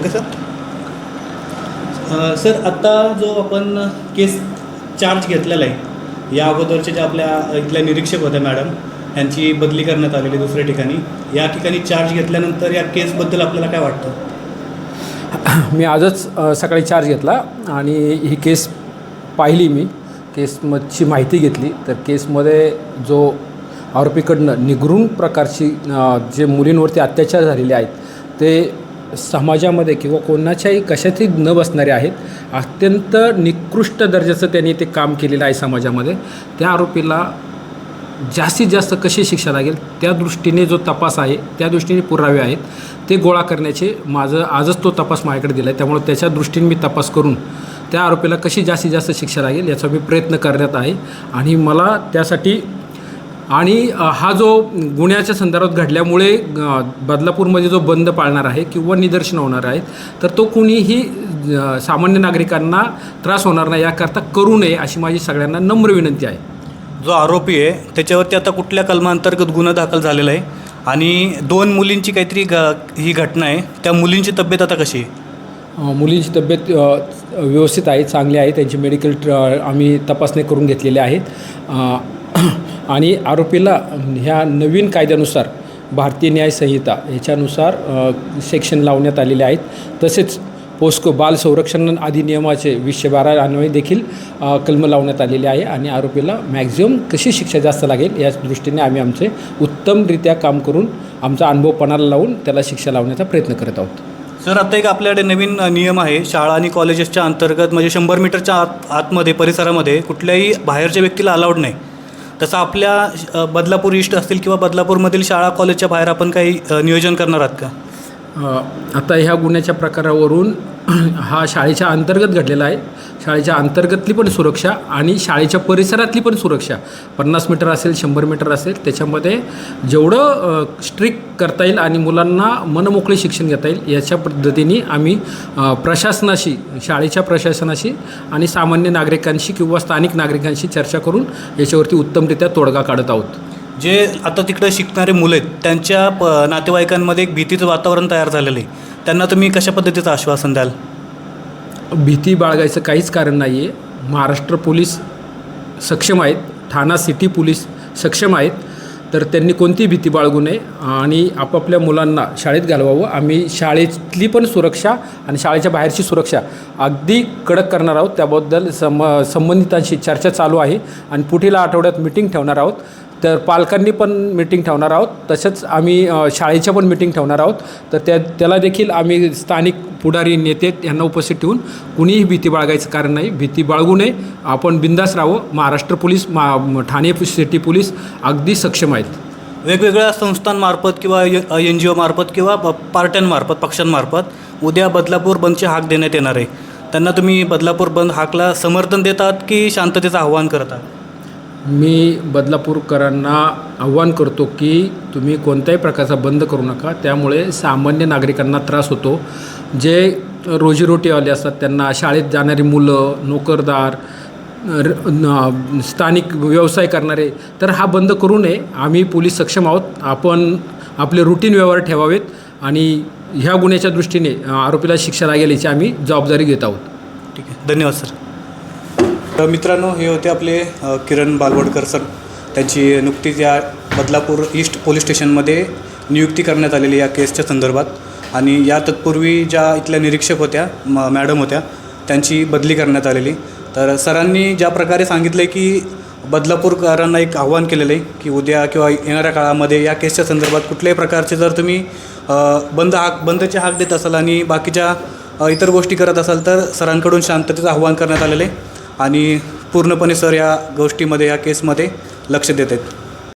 Okay sir. Sir आत्ता जो आपण केस चार्ज घेतलेला आहे या अगोदरचे जे आपल्या इथल्या निरीक्षक होत्या मॅडम यांची बदली करण्यात आलेली दुसऱ्या ठिकाणी या ठिकाणी चार्ज घेतल्यानंतर या केसबद्दल आपल्याला काय वाटतं? मी आजच सकाळी चार्ज घेतला आणि ही केस पाहिली मी. केसमधची माहिती घेतली. तर केसमध्ये जो आरोपीकडनं निगरून प्रकारची जे मुलींवरती अत्याचार झालेले आहेत ते समाजामध्ये किंवा कोणाच्याही कशातही न बसणारे आहेत अत्यंत निकृष्ट दर्जाचं त्यांनी ते काम केलेलं आहे समाजामध्ये. त्या आरोपीला जास्तीत जास्त कशी शिक्षा लागेल त्या दृष्टीने जो तपास आहे त्या दृष्टीने पुरावे आहेत. ते गोळा करण्याचे माझं आजच तो तपास माझ्याकडे दिला आहे त्यामुळे त्याच्या दृष्टीने मी तपास करून त्या आरोपीला कशी जास्तीत जास्त शिक्षा लागेल याचा मी प्रयत्न करण्यात आहे. आणि मला त्यासाठी आणि हा जो गुन्ह्याच्या संदर्भात घडल्यामुळे बदलापूरमध्ये जो बंद पाळणार आहे किंवा निदर्शन होणार आहेत तर तो कुणीही सामान्य नागरिकांना त्रास होणार नाही याकरता करू नये अशी माझी सगळ्यांना नम्र विनंती आहे. जो आरोपी आहे त्याच्यावरती आता कुठल्या कलमांतर्गत गुन्हा दाखल झालेला आहे? आणि दोन मुलींची काहीतरी ग ही घटना आहे त्या मुलींची तब्येत आता कशी आहे? मुलींची तब्येत व्यवस्थित आहे चांगली आहे त्यांची मेडिकल ट्र आम्ही तपासणी करून घेतलेले आहेत. आणि आरोपीला ह्या नवीन कायद्यानुसार भारतीय न्यायसंहिता ह्याच्यानुसार सेक्शन लावण्यात आलेले आहेत. तसेच पोस्को बाल संरक्षण अधिनियमाचे वीसशे बारा अन्वये देखील कलम लावण्यात आलेले आहे आणि आरोपीला मॅक्झिमम कशी शिक्षा जास्त लागेल याच दृष्टीने आम्ही आमचे उत्तमरित्या काम करून आमचा अनुभव पणाला लावून त्याला शिक्षा लावण्याचा प्रयत्न करत आहोत. सर आता एक आपल्याकडे नवीन नियम आहे. शाळा आणि कॉलेजेसच्या अंतर्गत म्हणजे शंभर मीटरच्या आत आतमध्ये परिसरामध्ये कुठल्याही बाहेरच्या व्यक्तीला अलाउड नाही. तसं आपल्या बदलापूर इष्ट असतील किंवा बदलापूरमधील शाळा कॉलेजच्या बाहेर आपण काही नियोजन करणार आहात का? आता ह्या गुन्ह्याच्या प्रकारावरून हा शाळेच्या अंतर्गत घडलेला आहे. शाळेच्या अंतर्गतली पण सुरक्षा आणि शाळेच्या परिसरातली पण सुरक्षा. पन्नास मीटर असेल शंभर मीटर असेल त्याच्यामध्ये जेवढं स्ट्रिक्ट करता येईल आणि मुलांना मनमोकळे शिक्षण घेता येईल याच्या पद्धतीने आम्ही प्रशासनाशी शाळेच्या प्रशासनाशी आणि सामान्य नागरिकांशी किंवा स्थानिक नागरिकांशी चर्चा करून याच्यावरती उत्तमरित्या तोडगा काढत आहोत. जे आता तिकडे शिकणारे मुलं आहेत त्यांच्या प नातेवाईकांमध्ये एक भीतीचं वातावरण तयार झालेलं आहे. त्यांना तुम्ही कशा पद्धतीचं आश्वासन द्याल? भीती बाळगायचं काहीच कारण नाही आहे महाराष्ट्र पोलीस सक्षम आहेत. ठाणा सिटी पोलीस सक्षम आहेत. तर त्यांनी कोणतीही भीती बाळगू नये. आणि आपापल्या मुलांना शाळेत घालवावं. आम्ही शाळेतली पण सुरक्षा आणि शाळेच्या बाहेरची सुरक्षा अगदी कडक करणार आहोत. त्याबद्दल सम संबंधितांशी चर्चा चालू आहे. आणि पुढील आठवड्यात मिटिंग ठेवणार आहोत. तर पालकांनी पण मीटिंग ठेवणार आहोत. तसंच आम्ही शाळेच्या पण मीटिंग ठेवणार आहोत. तर त्या त्याला देखील आम्ही स्थानिक पुढारी नेते यांना उपस्थित ठेवून कुणीही भीती बाळगायचं कारण नाही. भीती बाळगू नये. आपण बिंदास राहावं. महाराष्ट्र पोलीस मा ठाणे सिटी पोलीस अगदी सक्षम आहेत. वेगवेगळ्या संस्थांमार्फत किंवा एन जी ओमार्फत किंवा पार्ट्यांमार्फत पक्षांमार्फत उद्या बदलापूर बंदचे हाक देण्यात येणार आहे. त्यांना तुम्ही बदलापूर बंद हाकला समर्थन देतात की शांततेचं आव्हान करतात? मी बदलापूरकरांना आव्हान करतो की तुम्ही कोणत्याही प्रकारचा बंद करू नका. त्यामुळे सामान्य नागरिकांना त्रास होतो. जे रोजीरोटीवाले असतात त्यांना शाळेत जाणारी मुलं नोकरदार स्थानिक व्यवसाय करणारे तर हा बंद करू नये. आम्ही पोलीस सक्षम आहोत. आपण आपले रुटीन व्यवहार ठेवावेत आणि ह्या गुन्ह्याच्या दृष्टीने आरोपीला शिक्षा लागेल याची आम्ही जबाबदारी घेत आहोत. ठीक आहे. धन्यवाद सर. तर मित्रांनो हे होते आपले किरण बालवडकर सर. त्यांची नुकतीच या बदलापूर ईस्ट पोलीस स्टेशनमध्ये नियुक्ती करण्यात आलेली या केसच्या संदर्भात. आणि या तत्पूर्वी ज्या इथल्या निरीक्षक होत्या म मॅडम होत्या त्यांची बदली करण्यात आलेली. तर सरांनी ज्या प्रकारे सांगितलं आहे की बदलापूरकरांना एक आव्हान केलेलं आहे की उद्या किंवा येणाऱ्या काळामध्ये या केसच्या संदर्भात कुठल्याही प्रकारचे जर तुम्ही बंद हाक बंदचे हाक देत असाल आणि बाकीच्या इतर गोष्टी करत असाल तर सरांकडून शांततेचं आव्हान करण्यात आलेलं आहे. आणि पूर्णपणे सर या गोष्टीमध्ये या केसमध्ये लक्ष देत आहेत.